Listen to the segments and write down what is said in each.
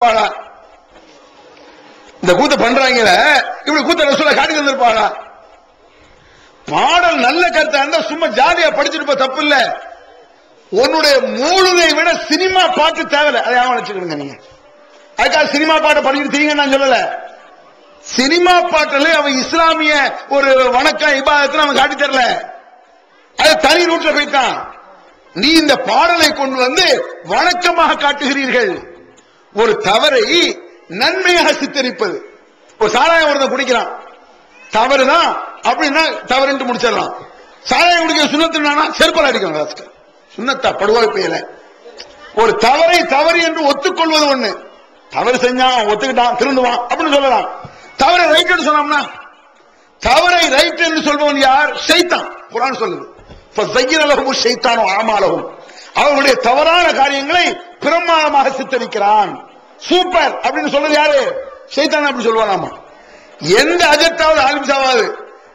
இருப்பாளா? இந்த கூத்த பண்றாங்கல இப்படி கூத்த ரசூல காட்டி தந்திருப்பாளா பாடல் நல்ல கருத்தா இருந்தா சும்மா ஜாலியா படிச்சிருப்ப தப்பு இல்ல உன்னுடைய மூழுதை விட சினிமா பாட்டு தேவையில்ல. அதை ஞாபகம் வச்சுக்கிடுங்க நீங்க? அதுக்காக சினிமா பாட்டை படிச்சுட்டு நான் சொல்லல. சினிமா பாட்டுல அவன் இஸ்லாமிய ஒரு வணக்கம் இபாதத்தை அவன் காட்டி தரல. அது தனி ரூட்ல போயிட்டான். நீ இந்த பாடலை கொண்டு வந்து வணக்கமாக காட்டுகிறீர்கள். ஒரு தவறை நன்மையாக சித்தரிப்பது. ஒரு சாராயம் ஒருத்தன் குடிக்கிறான். தவறுதான் அப்படின்னா தவறுன்னு முடிச்சிடலாம் சாராயம் குடிக்கிற சுண்ணத்துனா செருப்பல் அடிக்கணும் ராஸ்கல். சுண்ணத்தா படுவாய் பெயல. ஒரு தவறை தவறு என்று ஒத்துக்கொள்வது ஒண்ணு. தவறு செஞ்சான் ஒத்துக்கிட்டான் திருந்துவான் அப்படின்னு சொல்லலாம். தவறை ரைட் சொன்னோம்னா தவறை ரைட் என்று சொல்பவன் யார்? சைத்தான். குரான் சொல்லுது. செய்யலகும் ஷைத்தானும் ஆமாலகும் அவர்களுடைய தவறான காரியங்களை பிரமாணமாக சித்தரிக்கிறான். சூப்பர். அப்படின்னு சொல்றது யாரு? சைத்தான் அப்படி சொல்லுவானாமா? எந்த அஜத்தாவது ஆலிம்சாவாது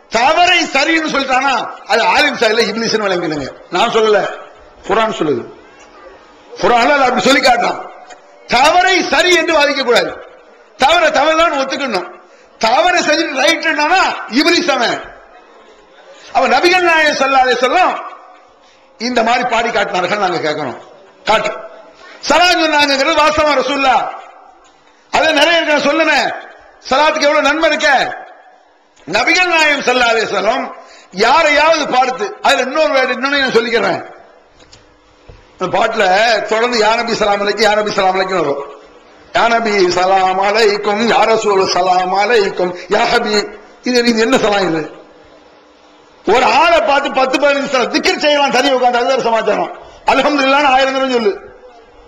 தவறை சரின்னு சொல்லிட்டானா அது ஆலிம்சா இல்ல இப்லிசன் விளங்கிடுங்க. நான் சொல்லல. குரான் சொல்லுது. குரான்ல அப்படி சொல்லி காட்டான் தவறை சரி என்று வாதிக்க கூடாது தவற தவறுதான் ஒத்துக்கணும். தவறு செஞ்சு ரைட் இப்லிஸ் அவன். அவன் நபிகள் நாயகம் சொல்லாதே சொல்லும் இந்த மாதிரி பாடி காட்டினார்கள் நாங்க கேட்கணும் காட்டு. சலா சொன்னாங்கிறது வர ரசூல்லா. அது நிறைய இருக்க சொல்லுனேன். சலாத்துக்கு எவ்வளவு நன்மை இருக்க? நபிகள் நாயகம் சொல்லாதே சொல்லும் யாரையாவது பார்த்து அதுல இன்னொரு வேலை இன்னொன்னு நான் சொல்லிக்கிறேன். அந்த பாட்டுல தொடர்ந்து யானபி சலாம் அலைக்கும் யானபி சலாம் அலைக்கும் வரும். யானபி சலாம் அலைக்கும் யாரசூல் சலாம் அலைக்கும் யாஹபி இது இது என்ன சலாம் இது? ஒரு ஆளை பார்த்து பத்து பதினஞ்சு திக்கர் செய்யலாம் தனி உட்காந்து அது வேற சமாச்சாரம். அலமதுல்லான்னு ஆயிரம் தடவை சொல்லு.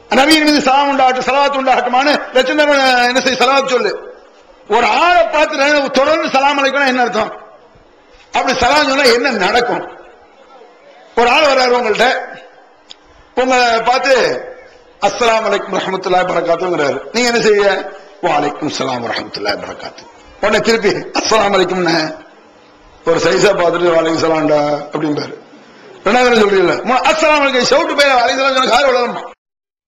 நவீன மீது சலாம் உண்டாகட்டும் சலாத்து உண்டாகட்டுமான்னு லட்சம் என்ன செய்ய சலாத் சொல்லு. ஒரு ஆளை பார்த்து தொடர்ந்து சலாம் அழைக்கணும் என்ன அர்த்தம்? அப்படி சலாம் சொன்னா என்ன நடக்கும்? ஒரு ஆள் வர்றாரு உங்கள்ட்ட. உங்களை பார்த்து அஸ்லாம் அலைக்கும் ரஹமத்துல்லா பரகாத்துங்கிறாரு நீங்க என்ன செய்ய வாலைக்கும் சலாம் ரஹமத்துல்லா பரகாத்து உடனே திருப்பி அஸ்லாம் அலைக்கும்னு. ஒரு சைஸா பார்த்துட்டு வாலைக்கும் சலாம்டா அப்படின்பாரு ரெண்டாவது சொல்றீங்களா அஸ்லாம் வலைக்கும் ஷவுட்டு பேர வலைக்கும் சலாம் சொன்ன கார் வளரமா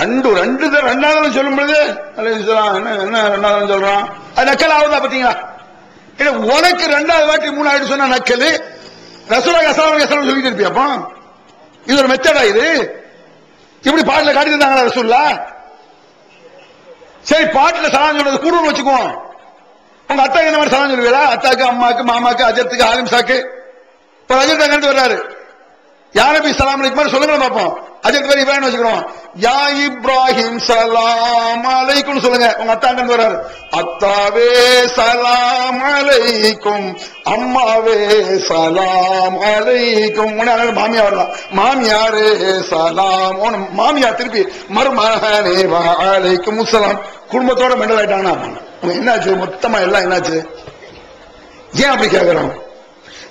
ரெண்டு ரெண்டு ரெண்டாவது சொல்லும் பொழுது என்ன என்ன ரெண்டாவது சொல்றான்? அது நக்கல் ஆகுதா பாத்தீங்களா? இல்ல உனக்கு ரெண்டாவது வாட்டி மூணாவது சொன்னா நக்கல்? ரசூலா அஸ்லாம் அஸ்லாம் சொல்லிட்டு இருப்பியாப்பா இது ஒரு மெத்தடா இது. இப்படி பாட்டுல காட்டி தந்தாங்களா ரசூல்லா சரி பாட்டுல சலாம் சொல்றது கூடுதல் வச்சுக்குவோம். உங்க அத்தாக்கு இந்த மாதிரி சலாம் சொல்லுவீங்களா? அத்தாக்கு அம்மாக்கு மாமாக்கு அஜத்துக்கு ஆலிம் சாக்கு இப்ப அஜத் அங்கிட்டு வர்றாரு. யாரபி சலாம் அலைக்கும் சொல்லுங்க பார்ப்போம். அதுக்கு பேர் இவன் வச்சுக்கிறோம். யா இப்ராஹிம் சலாம் அலைக்கும் சொல்லுங்க. உங்க அத்தாங்க வர்றாரு? அத்தாவே சலாம் அலைக்கும் அம்மாவே சலாம் அலைக்கும் உடனே அதனால மாமியார் வரலாம் மாமியாரே சலாம் மாமியார் திருப்பி மருமகனே வா அலைக்கும் முசலாம் குடும்பத்தோட மெண்டல் ஆயிட்டாங்கன்னா என்னாச்சு? மொத்தமா எல்லாம் என்னாச்சு? ஏன் அப்படி கேட்கிறோம்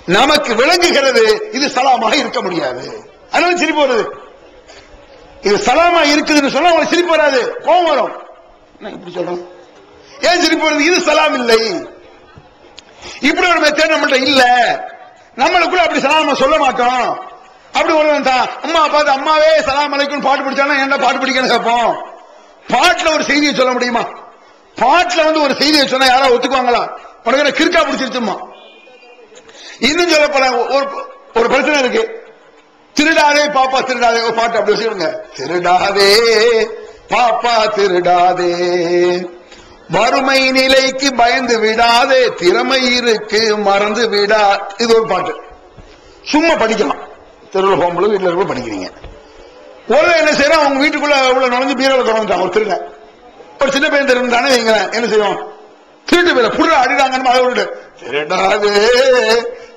நமக்கு விளங்குகிறது இது சலாமாக இருக்க முடியாது. அதனால சிரிப்பு வருது. இது சலாமா இருக்குதுன்னு சொன்னா உங்களுக்கு சிரிப்பு வராது. கோபம் வரும். இப்படி சொல்றோம்? ஏன் சிரிப்பு வருது? இது சலாம் இல்லை. இப்படி ஒரு மெத்தேட் நம்மள்ட்ட இல்ல. நம்மளுக்குள்ள அப்படி சலாமா சொல்ல மாட்டோம். அப்படி ஒரு தான் அம்மா பார்த்து அம்மாவே சலாம் அலைக்கும் பாட்டு பிடிச்சானா என்ன பாட்டு பிடிக்கன்னு கேட்போம். பாட்டுல ஒரு செய்தியை சொல்ல முடியுமா? பாட்டுல வந்து ஒரு செய்தியை சொன்னா யாராவது ஒத்துக்குவாங்களா? உனக்கு என்ன கிறுக்கா பிடிச்சிருச்சுமா இன்னும் சொல்ல போறாங்க ஒரு ஒரு பிரச்சனை இருக்கு. திருடாதே பாப்பா திருடாதே ஒரு பாட்டு அப்படி சொல்லுங்க. திருடாதே பாப்பா திருடாதே. வறுமை நிலைக்கு பயந்து விடாதே திறமை இருக்கு மறந்து விடா இது ஒரு பாட்டு. சும்மா படிக்கலாம். தெருவில் போகும்போது வீட்டில் இருக்க படிக்கிறீங்க. ஒரு என்ன செய்யறோம் அவங்க வீட்டுக்குள்ள உள்ள நுழைஞ்சு பீரோல திறந்துட்டான் ஒரு திருடன். ஒரு சின்ன பையன் திருந்தானே வைங்களேன் என்ன செய்வோம்? திருட்டு பேர புடுற அடிடாங்கன்னு அதை விட்டு திருடாதே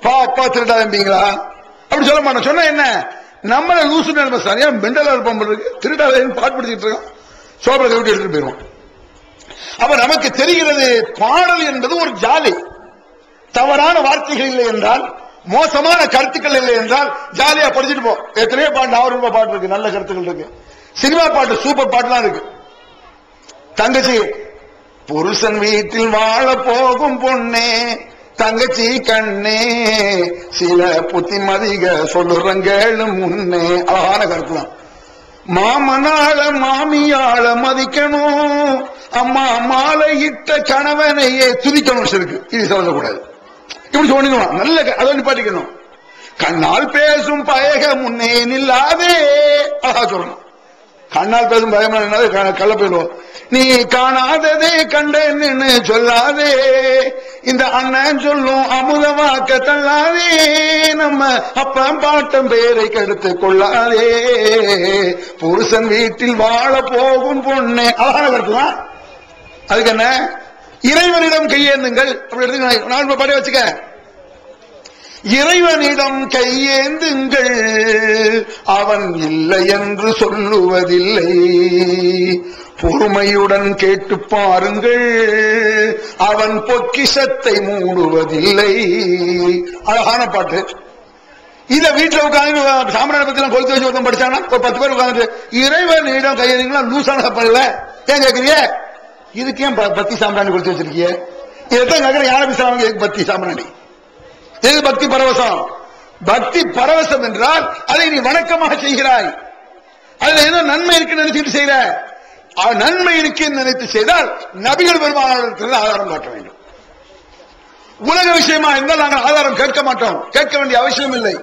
பாப்பா திருடாதீங்களா அப்படி சொல்ல மாட்டோம். சொன்னா என்ன? நம்மள லூசு நிலைமை சரியா மெண்டலா இருப்போம் இருக்கு? திருடாதேன்னு பாட்டு படிச்சிட்டு இருக்கோம். சோபரை கவிட்டு எடுத்துட்டு போயிருவோம். அப்ப நமக்கு தெரிகிறது பாடல் என்பது ஒரு ஜாலி. தவறான வார்த்தைகள் இல்லை என்றால் மோசமான கருத்துக்கள் இல்லை என்றால் ஜாலியா படிச்சுட்டு போ. எத்தனையோ பாட்டு ஆறு ரூபாய் பாட்டு இருக்கு. நல்ல கருத்துக்கள் இருக்கு. சினிமா பாட்டு சூப்பர் பாட்டுலாம் இருக்கு. தங்கச்சி புருஷன் வீட்டில் வாழ போகும் பொண்ணே. தங்கச்சி கண்ணே சில புத்திமதிக சொல்லுறங்களும் முன்னே. அழகான கருத்துலாம் மாமனால மாமியால மதிக்கணும். அம்மா மாலையிட்ட கணவனையே துதிக்கணும் இருக்கு. இது சொல்லக்கூடாது. இப்படி சொன்னீங்க நல்ல அதை நிப்பாட்டிக்கணும். கண்ணால் பேசும் பயக முன்னே நில்லாதே. அழகா சொல்லணும். கண்ணால் பேசும் பயம் கள்ள போயிடுவோம். நீ காணாததே கண்டேன்னு சொல்லாதே. இந்த அண்ணன் சொல்லும் அமுதமாக்க தள்ளாதே நம்ம அப்பம் பாட்டம் பேரை கெடுத்து கொள்ளாதே. புருஷன் வீட்டில் வாழ போகும் பொண்ணு. அழகான கருத்துதான் அதுக்கு என்ன? இறைவனிடம் கையேந்துங்கள். அப்படி எடுத்துக்க நான் படைய வச்சுக்க. இறைவனிடம் கையேந்துங்கள். அவன் இல்லை என்று சொல்லுவதில்லை. பொறுமையுடன் கேட்டு பாருங்கள். அவன் பொக்கிஷத்தை மூடுவதில்லை. அழகான பாட்டு. இத வீட்டுல உட்காந்து சாமராஜ பத்தி கொளுத்து வச்சு ஒருத்தன் படிச்சானா ஒரு பத்து பேர் உட்காந்து இறைவனிடம் கையெழுங்களா லூசான பண்ணல ஏன் கேக்குறீங்க? இதுக்கு ஏன் ப- பத்தி சாம்பிராணி கொளுத்து வச்சிருக்கிய இதைத்தான் கேக்குற யாரை பேசுறாங்க எதுக்கு பத்தி சாம்பிராணி எது பக்தி பரவசம்? பக்தி பரவசம் என்றால் அதை நீ வணக்கமாக செய்கிறாய். அதுல ஏதோ நன்மை இருக்குன்னு நினைச்சிட்டு செய்யற நன்மை இருக்குன்னு நினைத்து செய்தால் நபிகள் பெருமானாரிடத்தில் ஆதாரம் காட்ட வேண்டும். உலக விஷயமா இருந்தால் நாங்கள் ஆதாரம் கேட்க மாட்டோம். கேட்க வேண்டிய அவசியம் இல்லை.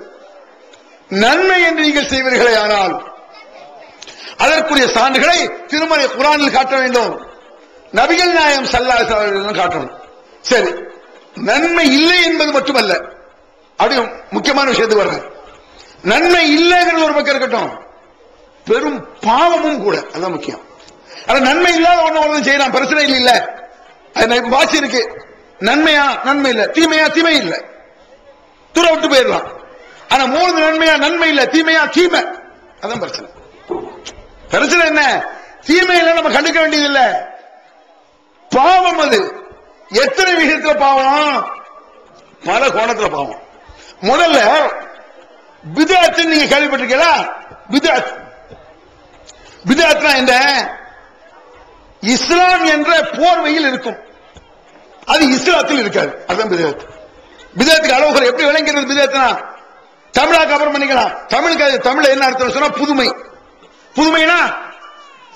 நன்மை என்று நீங்கள் செய்வீர்களே ஆனால் அதற்குரிய சான்றுகளை திருமலை குரானில் காட்ட வேண்டும். நபிகள் நாயம் சல்லா காட்டணும். சரி. நன்மை இல்லை என்பது மட்டுமல்ல. அப்படி முக்கியமான விஷயத்துக்கு வர்றேன் நன்மை இல்லைங்கிறது ஒரு பக்கம் இருக்கட்டும். பெரும் பாவமும் கூட. அதான் முக்கியம். ஆனா நன்மை இல்லாத ஒண்ணு ஒண்ணு செய்யலாம் பிரச்சனை இல்லை. இல்ல அது வாசி இருக்கு. நன்மையா? நன்மை இல்ல. தீமையா? தீமை இல்ல. தூர விட்டு போயிடலாம். ஆனா மூணு நன்மையா? நன்மை இல்ல. தீமையா? தீமை. அதான் பிரச்சனை. பிரச்சனை என்ன? தீமை நம்ம கண்டுக்க வேண்டியது இல்ல. பாவம் அது. எத்தனை விஷயத்துல பாவம்? பல கோணத்துல பாவம். முதல்ல பிதாத்து நீங்க கேள்விப்பட்டிருக்கீங்களா? பிதாத். பிதாத்னா என்ன? இஸ்லாம் என்ற போர்வையில் இருக்கும். அது இஸ்லாத்தில் இருக்காது. அதான் பிதாத் பிதாத்துக்கு அளவுகள் எப்படி விளங்கிறது பிதாத்னா தமிழாக்கு அப்புறம் பண்ணிக்கலாம். தமிழுக்கு தமிழ் என்ன அர்த்தம் சொன்னா புதுமை. புதுமைனா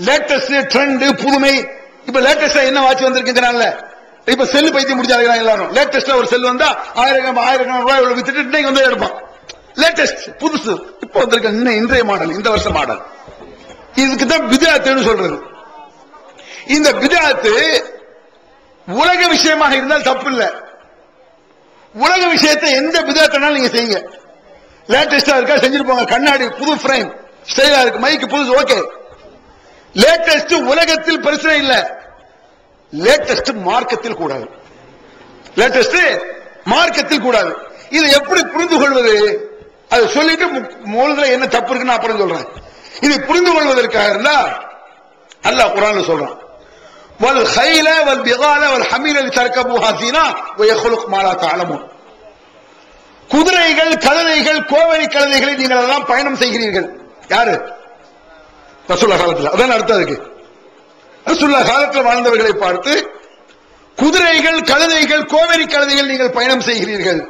லேட்டஸ்ட் ட்ரெண்ட் புதுமை. இப்ப லேட்டஸ்டா என்ன வாட்ச் வந்திருக்குங்கிறான்ல இப்ப செல்லு பைத்தியம் முடிச்சாங்க எல்லாரும்? லேட்டஸ்டா ஒரு செல் வந்தா ஆயிரம் ஆயிரம் ரூபாய் இவ்வளவு வித்துட்டு இன்னைக்கு வந்து எடுப்பான். லேட்டஸ்ட் புதுசு. இப்ப வந்திருக்க இன்னும் இன்றைய மாடல் இந்த வருஷம் மாடல் இதுக்கு தான் விதாத்துன்னு சொல்றது. இந்த விதாத்து உலக விஷயமாக இருந்தால் தப்பு இல்ல. உலக விஷயத்தை எந்த பிதாத்தினாலும் நீங்க செய்யுங்க. லேட்டஸ்டா இருக்கா செஞ்சுட்டு போங்க. கண்ணாடி புது ஃப்ரேம் ஸ்டைலா இருக்கு. மைக்கு புதுசு ஓகே லேட்டஸ்ட் உலகத்தில் பிரச்சனை இல்லை. லேட்டஸ்ட் மார்க்கத்தில் கூடாது. லேட்டஸ்ட் மார்க்கத்தில் கூடாது. இதை எப்படி புரிந்து கொள்வது அதை சொல்லிட்டு மூலத்துல என்ன தப்பு இருக்குன்னு அப்புறம் சொல்றேன். இதை புரிந்து கொள்வதற்காக இருந்தா அல்லாஹ் குரான்ல சொல்றான். வல் ஹைல வல் பிகால வல் ஹமீல தர்கபுஹா சீனா வயஹ்லுக் மா லா குதிரைகள் கழுதைகள் கோவரி கழுதைகளை நீங்கள் எல்லாம் பயணம் செய்கிறீர்கள். யாரு? ரசூல்லா காலத்துல அதான் அர்த்தம் இருக்கு ரசுல்லா காலத்தில் வாழ்ந்தவர்களை பார்த்து குதிரைகள் கழுதைகள் கோவேரி கழுதைகள் நீங்கள் பயணம் செய்கிறீர்கள்.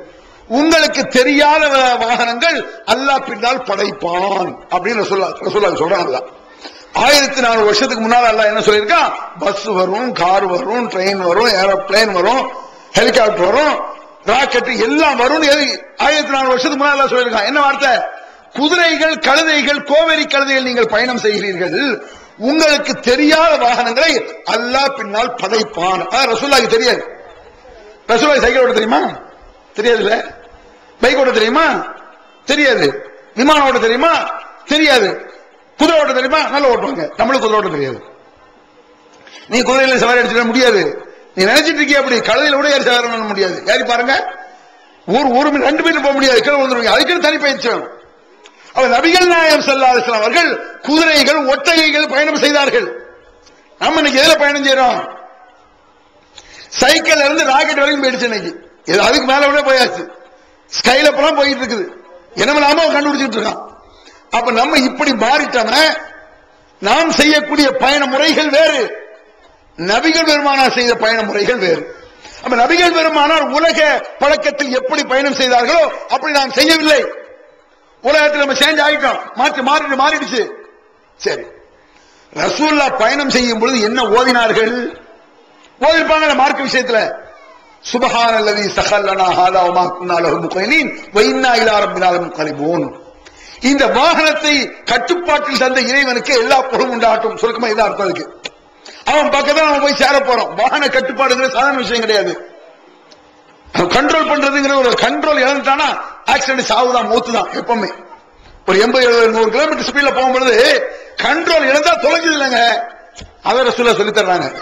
உங்களுக்கு தெரியாத வாகனங்கள் அல்லாஹ் பின்னால் படைப்பான். அப்படின்னு ரசுல்லா ரசூல்லா சொல்றாங்க ஆயிரத்தி நாலு வருஷத்துக்கு முன்னால் அல்லாஹ் என்ன சொல்லியிருக்கான் பஸ் வரும் கார் வரும் ட்ரெயின் வரும் ஏரோப்ளேன் வரும் ஹெலிகாப்டர் வரும் ராக்கெட் எல்லாம் வரும் ஆயிரத்தி நாலு வருஷத்துக்கு முன்னால் சொல்லியிருக்கான் என்ன வார்த்தை? குதிரைகள் கழுதைகள் கோவேரி கழுதைகள் நீங்கள் பயணம் செய்கிறீர்கள். உங்களுக்கு தெரியாத வாகனங்களை அல்லாஹ் பின்னால் படைப்பான். ரசூல்லாக்கு தெரியாது. ரசூல்லா சைக்கிள் ஓட்ட தெரியுமா? தெரியாதுல்ல. பைக் ஓட்ட தெரியுமா? தெரியாது. விமானம் ஓட்ட தெரியுமா? தெரியாது. குதிரை ஓட்ட தெரியுமா? நல்லா ஓட்டுவாங்க. நம்மளுக்கு குதிரை ஓட்ட தெரியாது. நீ குதிரையில சவாரி அடிச்சிட முடியாது. நீ நினைச்சிட்டு இருக்கிய அப்படி? கழுதையில கூட ஏறி சவாரி பண்ண முடியாது. ஏறி பாருங்க. ஒரு ஒரு ரெண்டு மீட்டர் போக முடியாது. கீழே வந்துருவீங்க அதுக்கு தனி பயிற்சி வேணும் அவர் நபிகள் நாயகம் செல்லாத அவர்கள் குதிரைகள் ஒட்டகைகள் பயணம் செய்தார்கள். நம்ம இன்னைக்கு எதுல பயணம் செய்யறோம் சைக்கிள் இருந்து ராக்கெட் வரைக்கும் போயிடுச்சு இன்னைக்கு. இது அதுக்கு மேல விட போயாச்சு. ஸ்கைல எல்லாம் போயிட்டு இருக்குது. என்னமில்லாம அவன் கண்டுபிடிச்சிட்டு இருக்கான். அப்ப நம்ம இப்படி மாறிட்டோம்னா நாம் செய்யக்கூடிய பயண முறைகள் வேறு. நபிகள் பெருமானார் செய்த பயண முறைகள் வேறு. அப்ப நபிகள் பெருமானார் உலக பழக்கத்தில் எப்படி பயணம் செய்தார்களோ அப்படி நாம் செய்யவில்லை. உலகத்தில் நம்ம சேஞ்ச் ஆகிட்டோம். மாற்றி மாறிட்டு மாறிடுச்சு. சரி. ரசூல்லா பயணம் செய்யும் பொழுது என்ன ஓதினார்கள்? ஓதிருப்பாங்க மார்க்க விஷயத்துல. சுபஹான அல்லது சஹல்லனா ஹாலா வமா குன்னா வைன்னா முகைனின் வ இன்னா இலா இந்த வாகனத்தை கட்டுப்பாட்டில் தந்த இறைவனுக்கு எல்லா பொருளும் உண்டாகட்டும். சுருக்கமா இதான் அர்த்தம் இருக்கு அவன் பக்கத்துல அவன் போய் சேர போறோம். வாகன கட்டுப்பாடுங்கிற சாதாரண விஷயம் கிடையாது. கண்ட்ரோல் பண்றதுங்கிற ஒரு கண்ட்ரோல் இழந்துட்டானா ஆக்சிடென்ட் சாவுதான் மூத்து தான் எப்பவுமே. ஒரு எண்பது எழுபது நூறு கிலோமீட்டர் ஸ்பீட்ல போகும்பொழுது கண்ட்ரோல் இழந்தா தொலைஞ்சது இல்லைங்க அதை சொல்ல சொல்லி தர்றாங்க.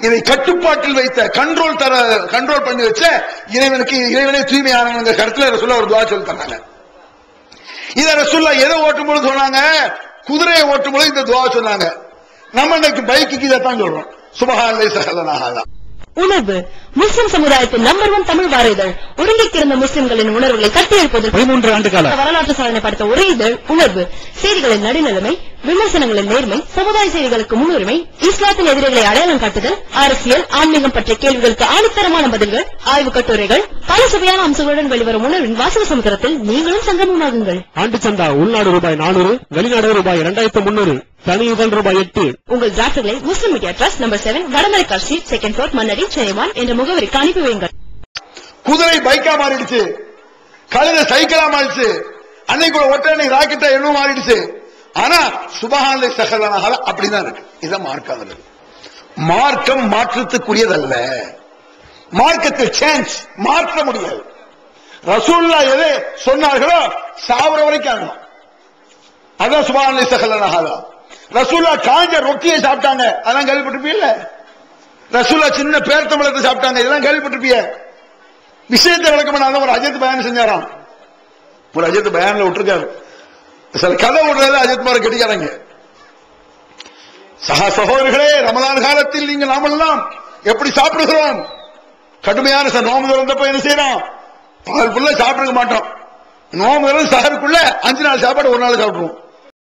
இதை கட்டுப்பாட்டில் வைத்த கண்ட்ரோல் தர கண்ட்ரோல் பண்ணி வச்ச இறைவனுக்கு இறைவனே தூய்மையான கருத்துல ரசூலா ஒரு துவா சொல்லி தர்றாங்க. இத ரசூல்லா எதை ஓட்டும் பொழுது சொன்னாங்க? குதிரையை ஓட்டும் பொழுது இந்த துவா சொன்னாங்க. நம்ம இன்னைக்கு பைக்குக்கு இதைத்தான் சொல்றோம். சுபஹான் சகலனாக உணர்வு முஸ்லிம் சமுதாயத்தின் நம்பர் ஒன் தமிழ் வார இதழ் ஒருங்கிக் கிடந்த முஸ்லிம்களின் உணர்வுகளை கட்டியெழுப்பதற்கு பதிமூன்று ஆண்டு கால வரலாற்று சாதனை படைத்த ஒரே இதழ் உணர்வு. செய்திகளின் நடுநிலைமை விமர்சனங்களின் நேர்மை சமுதாய செய்திகளுக்கு முன்னுரிமை இஸ்லாத்தின் எதிரிகளை அடையாளம் காட்டுதல் அரசியல் ஆன்மீகம் பற்றிய கேள்விகளுக்கு ஆணித்தரமான பதில்கள் ஆய்வுக் கட்டுரைகள் பல சுவையான அம்சங்களுடன் வெளிவரும் உணர்வின் வாசக சமுத்திரத்தில் நீங்களும் சங்கமமாகுங்கள் ஆண்டு சந்தா உள்நாடு ரூபாய் நானூறு வெளிநாடு ரூபாய் இரண்டாயிரத்து முன்னூறு தனி இதழ் ரூபாய் எட்டு. உங்கள் டிராஃப்ட்களை Muslim media trust number seven Vadamaraikkar street second floor Mannady Chennai என்ற முகவரிக்கு அனுப்பி வையுங்கள். குதிரை பைக்கா மாறிடுச்சு. கழுத சைக்கிளா மாறிடுச்சு. அன்னைக்கு ஒரு ஒட்டனை ராக்கெட்டா என்னும் மாறிடுச்சு. ஆனா சுபஹான்லை சகலனாக அப்படிதான் இருக்கு. இதான் மார்க்கம் அதுல. மார்க்கம் மாற்றத்துக்குரியதல்ல. மார்க்கத்தில் சேஞ்ச் மாற்ற முடியாது. ரசூல்லா எதை சொன்னார்களோ சாவர வரைக்கும் ஆகணும் அதான் சுபஹான்லை சகலனாக ரசூல்லா காஞ்ச ரொட்டியை சாப்பிட்டாங்க. அதான் கேள்விப்பட்டிருப்பீல்ல ரசூல்லா சின்ன பேர்த்தம்பளத்தை சாப்பிட்டாங்க. இதெல்லாம் கேள்விப்பட்டிருப்பிய விஷயத்தை விளக்கம் பண்ணாத ஒரு அஜித் பயன் செஞ்சாராம். ஒரு அஜித் பயன்ல விட்டுருக்காரு. சில கதை விடுறதுல அஜித் மார் கெட்டிக்காரங்க. சக சகோதரர்களே ரமலான் காலத்தில் நீங்கள் நாமெல்லாம் எப்படி சாப்பிடுகிறோம்? கடுமையான சார் நோம்பு திறந்தப்ப என்ன செய்யறோம்? பகல் ஃபுல்லா சாப்பிட மாட்டோம். நோம்பு திறந்து சகருக்குள்ள அஞ்சு நாள் சாப்பாடு ஒரு நாள் சாப்பிடுவோம்.